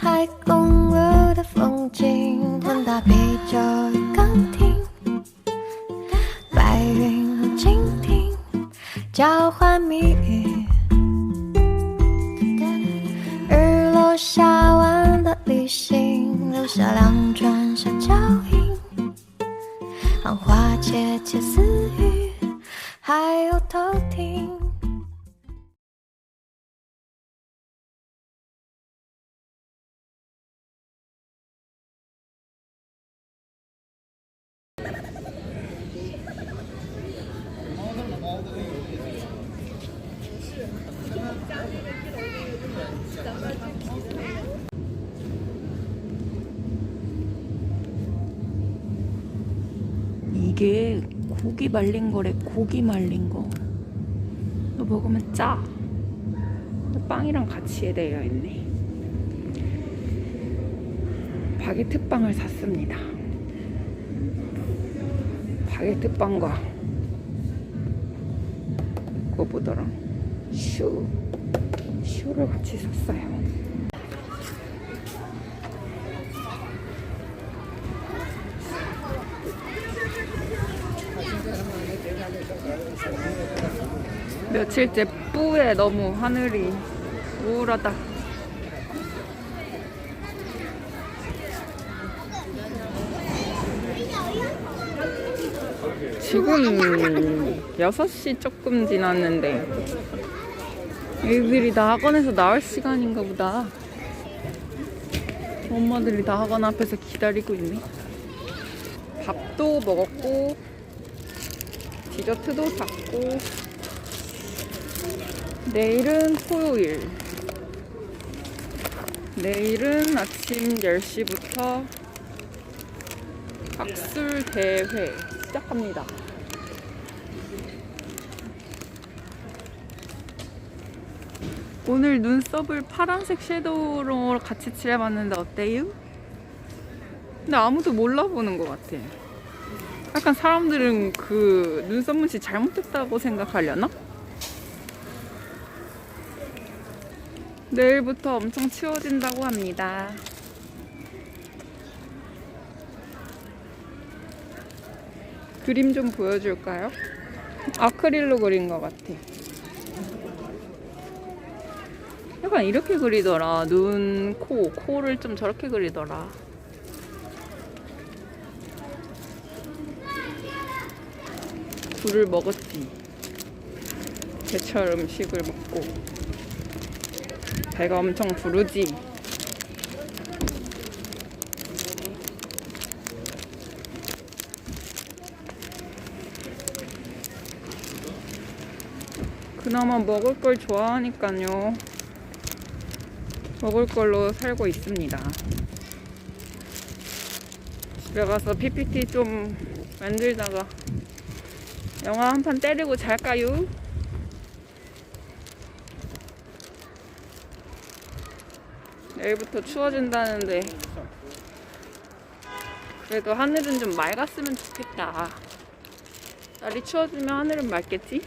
海公路的风景，混搭啤酒与钢琴，白云和蜻蜓交换谜语。日落下完的旅行，留下两串小脚印，繁花窃窃私语，还有偷听。 이게 고기 말린 거래 고기 말린 거. 이거 먹으면 짜. 빵이랑 같이 되어 있네. 바게트 빵을 샀습니다. 바게트 빵과 그거 보더라. 슈. 슈를 같이 샀어요 며칠째 뿌에 너무 하늘이 우울하다. 지금 6시 조금 지났는데 애들이 다 학원에서 나올 시간인가 보다. 엄마들이 다 학원 앞에서 기다리고 있네. 밥도 먹었고 디저트도 샀고 내일은 토요일. 내일은 아침 10시부터 학술 대회 시작합니다. 오늘 눈썹을 파란색 섀도우로 같이 칠해봤는데 어때요? 근데 아무도 몰라보는 것 같아. 약간 사람들은 그 눈썹 문신 잘못했다고 생각하려나? 내일부터 엄청 추워진다고 합니다. 그림 좀 보여줄까요? 아크릴로 그린 것 같아. 약간 이렇게 그리더라. 눈, 코, 코를 좀 저렇게 그리더라. 굴을 먹었지. 제철 음식을 먹고. 배가 엄청 부르지. 그나마 먹을 걸 좋아하니까요. 먹을 걸로 살고 있습니다. 집에 가서 PPT 좀 만들다가 영화 한 판 때리고 잘까요? 내일부터 추워진다는데 그래도 하늘은 좀 맑았으면 좋겠다. 날이 추워지면 하늘은 맑겠지?